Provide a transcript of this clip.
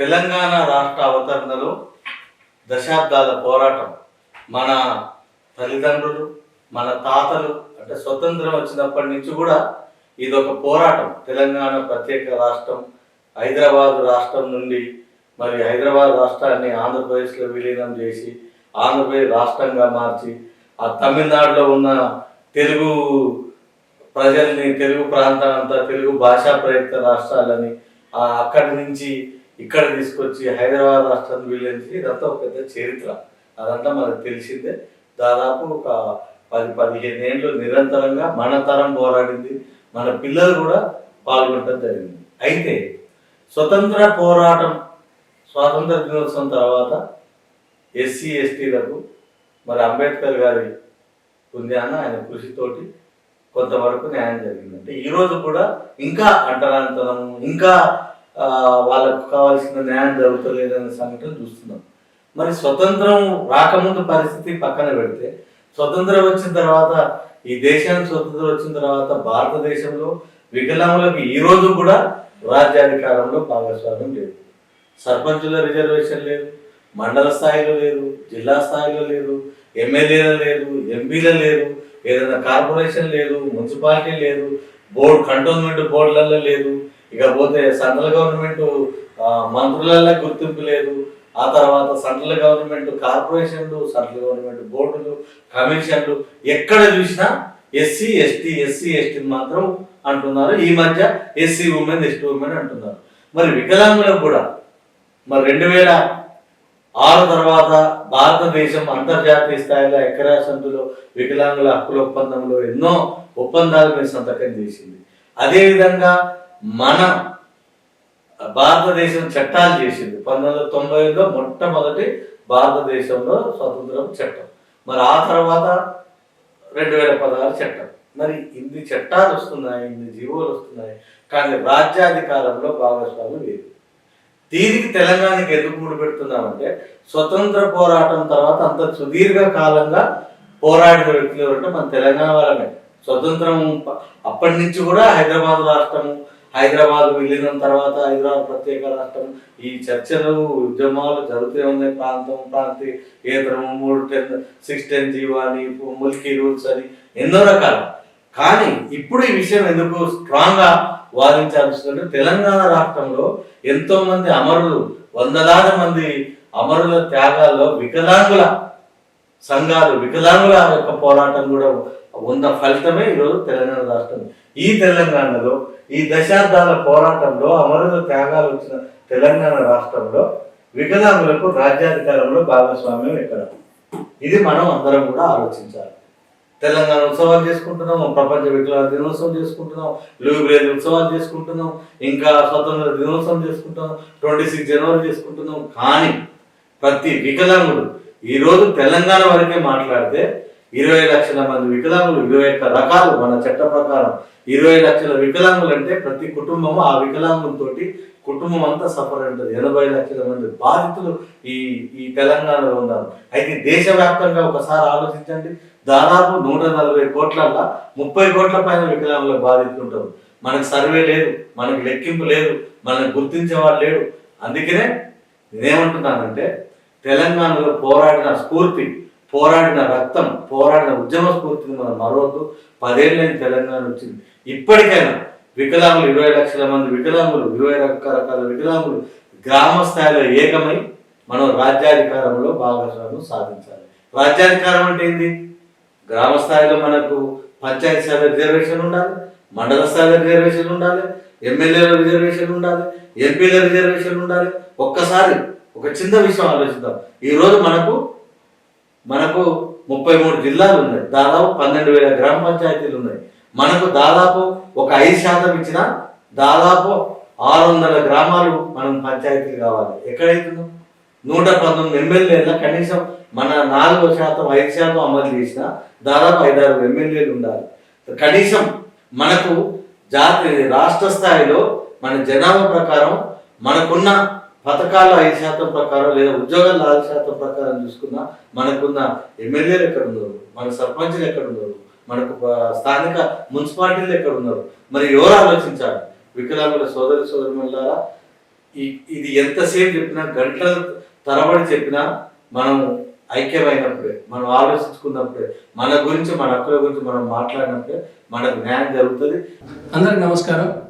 తెలంగాణ రాష్ట్ర అవతరణలో దశాబ్దాల పోరాటం. మన తల్లిదండ్రులు మన తాతలు అంటే స్వతంత్రం వచ్చినప్పటి నుంచి కూడా ఇది ఒక పోరాటం. తెలంగాణ ప్రత్యేక రాష్ట్రం హైదరాబాద్ రాష్ట్రం నుండి మరి హైదరాబాద్ రాష్ట్రాన్ని ఆంధ్రప్రదేశ్లో విలీనం చేసి ఆంధ్రప్రదేశ్ రాష్ట్రంగా మార్చి ఆ తమిళనాడులో ఉన్న తెలుగు ప్రజల్ని తెలుగు ప్రాంతం అంతా తెలుగు భాషా ప్రయుక్త రాష్ట్రాలని అక్కడి నుంచి ఇక్కడ తీసుకొచ్చి హైదరాబాద్ రాష్ట్రాన్ని వీళ్ళించి ఇదంతా ఒక పెద్ద చరిత్ర. అదంతా మనకు తెలిసిందే. దాదాపు ఒక పది పదిహేను ఏళ్ళు నిరంతరంగా మన తరం పోరాడింది. మన పిల్లలు కూడా పాల్గొనడం జరిగింది. అయితే స్వతంత్ర పోరాటం స్వాతంత్ర దినోత్సవం తర్వాత ఎస్సీ ఎస్టీలకు మరి అంబేద్కర్ గారి పుణ్యాన ఆయన కృషితోటి కొంతవరకు న్యాయం జరిగింది అంటే కూడా ఇంకా అంటరాంతరం ఇంకా వాళ్ళకు కావాల్సిన న్యాయం జరుగుతలేదనే సంఘటన చూస్తున్నాం. మరి స్వతంత్రం రాకముందు పరిస్థితి పక్కన పెడితే స్వతంత్రం వచ్చిన తర్వాత ఈ దేశానికి స్వతంత్రం వచ్చిన తర్వాత భారతదేశంలో వికలాంగులకు ఈ రోజు కూడా రాజ్యాధికారంలో భాగస్వామ్యం లేదు. సర్పంచుల రిజర్వేషన్ లేదు మండల స్థాయిలో లేదు జిల్లా స్థాయిలో లేదు ఎమ్మెల్యేల లేదు ఎంపీల లేదు ఏదైనా కార్పొరేషన్ లేదు మున్సిపాలిటీ లేదు బోర్డు కంటోన్మెంట్ బోర్డులలో లేదు. ఇక పోతే సెంట్రల్ గవర్నమెంట్ మంత్రులలో గుర్తింపు లేదు. ఆ తర్వాత సెంట్రల్ గవర్నమెంట్ కార్పొరేషన్లు సెంట్రల్ గవర్నమెంట్ బోర్డులు కమిషన్లు ఎక్కడ చూసినా ఎస్సీ ఎస్టీ ఎస్సీ ఎస్టీ మాత్రం అంటున్నారు. ఈ మధ్య ఎస్సీ ఉమెన్ ఎస్టీ ఉమెన్ అంటున్నారు. మరి వికలాంగులకు కూడా మరి రెండు వేల ఆరు తర్వాత భారతదేశం అంతర్జాతీయ స్థాయిలో ఎకరాసంతులో వికలాంగుల హక్కుల ఒప్పందంలో ఎన్నో ఒప్పందాలు మీద సంతకం చేసింది. అదేవిధంగా మన భారతదేశం చట్టాలు చేసింది. పంతొమ్మిది వందల తొంభైలో మొట్టమొదటి భారతదేశంలో స్వతంత్రం చట్టం. మరి ఆ తర్వాత రెండు వేల పదహారు చట్టం. మరి ఇన్ని చట్టాలు వస్తున్నాయి ఇన్ని జీవోలు వస్తున్నాయి కానీ రాజ్యాధికారంలో భాగస్వామి లేదు. దీనికి తెలంగాణకి ఎందుకు ముడిపెడుతున్నామంటే స్వతంత్ర పోరాటం తర్వాత అంత సుదీర్ఘ కాలంగా పోరాడిన వ్యక్తులు అంటే మన తెలంగాణ వాళ్ళమే. స్వతంత్రం అప్పటి నుంచి కూడా హైదరాబాద్ రాష్ట్రము హైదరాబాద్ విలీనం తర్వాత హైదరాబాద్ ప్రత్యేక రాష్ట్రం. ఈ చర్చలు ఉద్యమాలు జరుగుతూ ఉన్నాయి. ప్రాంతం ప్రాంతీయేతరము మూడు టెన్ సిక్స్ టెన్ జీవో అని ముల్కీ రూల్స్ అని ఎన్నో రకాలు. కానీ ఇప్పుడు ఈ విషయం ఎందుకు స్ట్రాంగ్గా వాదించాల్సిందంటే తెలంగాణ రాష్ట్రంలో ఎంతో మంది అమరులు వందలాది మంది అమరుల త్యాగాల్లో వికలాంగుల సంఘాలు వికలాంగుల యొక్క పోరాటం కూడా ఉన్న ఫలితమే ఈరోజు తెలంగాణ రాష్ట్రం. ఈ తెలంగాణలో ఈ దశాబ్దాల పోరాటంలో అమరుల త్యాగాలు వచ్చిన తెలంగాణ రాష్ట్రంలో వికలాంగులకు రాజ్యాధికారంలో భాగస్వామ్యం ఎక్కడ? ఇది మనం అందరం కూడా ఆలోచించాలి. తెలంగాణ ఉత్సవాలు చేసుకుంటున్నాము ప్రపంచ వికలాంగ దినోత్సవం చేసుకుంటున్నాం లూబ్రేజ్ ఉత్సవాలు చేసుకుంటున్నాం ఇంకా స్వతంత్ర దినోత్సవం చేసుకుంటున్నాం ట్వంటీ సిక్స్ జనవరి చేసుకుంటున్నాం. కానీ ప్రతి వికలాంగుడు ఈరోజు తెలంగాణ వరకే మాట్లాడితే ఇరవై లక్షల మంది వికలాంగులు ఇరవై ఒక్క రకాలు మన చట్ట ప్రకారం ఇరవై లక్షల వికలాంగులు అంటే ప్రతి కుటుంబం ఆ వికలాంగులతోటి కుటుంబం అంతా సఫర్ ఉంటుంది ఎనభై లక్షల మంది బాధితులు ఈ ఈ తెలంగాణలో ఉన్నారు. అయితే దేశవ్యాప్తంగా ఒకసారి ఆలోచించండి. దాదాపు నూట నలభై కోట్లల్లో ముప్పై కోట్ల పైన వికలాంగుల బాధితుంటారు మనకు సర్వే లేదు మనకు లెక్కింపు లేదు మనకు గుర్తించేవాడు లేడు. అందుకనే నేనేమంటున్నానంటే తెలంగాణలో పోరాడిన స్ఫూర్తి పోరాడిన రక్తం పోరాడిన ఉద్యమ స్ఫూర్తిని మనం మరవద్దు. పదేళ్ళని తెలంగాణ వచ్చింది. ఇప్పటికైనా వికలాంగులు ఇరవై లక్షల మంది వికలాంగులు ఇరవై రకరకాల వికలాంగులు గ్రామ స్థాయిలో ఏకమై మనం రాజ్యాధికారంలో భాగస్వామ్యం సాధించాలి. రాజ్యాధికారం అంటే ఏంది? గ్రామ స్థాయిలో మనకు పంచాయతీ స్థాయిలో రిజర్వేషన్ ఉండాలి మండల స్థాయిలో రిజర్వేషన్ ఉండాలి ఎమ్మెల్యేల రిజర్వేషన్ ఉండాలి ఎంపీల రిజర్వేషన్ ఉండాలి. ఒక్కసారి ఒక చిన్న విషయం ఆలోచిద్దాం. ఈరోజు మనకు మనకు ముప్పై మూడు జిల్లాలు ఉన్నాయి. దాదాపు పన్నెండు వేల గ్రామ పంచాయతీలు ఉన్నాయి. మనకు దాదాపు ఒక ఐదు శాతం ఇచ్చిన దాదాపు ఆరు వందల గ్రామాలు మనం పంచాయతీలు కావాలి. ఎక్కడైతుందో? నూట పంతొమ్మిది ఎమ్మెల్యేల కనీసం మన నాలుగు శాతం ఐదు శాతం అమలు చేసిన దాదాపు ఐదారు ఎమ్మెల్యేలు ఉండాలి. కనీసం మనకు జాతీయ రాష్ట్ర స్థాయిలో మన జనాభా ప్రకారం మనకున్న పథకాలు ఐదు శాతం ప్రకారం లేదా ఉద్యోగాలు ఆరు శాతం ప్రకారం చూసుకున్నా మనకున్న ఎమ్మెల్యేలు ఎక్కడ ఉన్నారు మన సర్పంచులు ఎక్కడ ఉన్నారు మనకు స్థానిక మున్సిపాలిటీలు ఎక్కడ ఉన్నారు మరి ఎవరు ఆలోచించాలి? వికలాంగుల సోదరి సోదరులారా ఈ- ఇది ఎంతసేపు చెప్పినా గంటల తరబడి చెప్పినా మనం ఐక్యమైనప్పుడే మనం ఆలోచించుకున్నప్పుడే మన గురించి మన హక్కుల గురించి మనం మాట్లాడినప్పుడే మనకు న్యాయం జరుగుతుంది. అందరికి నమస్కారం.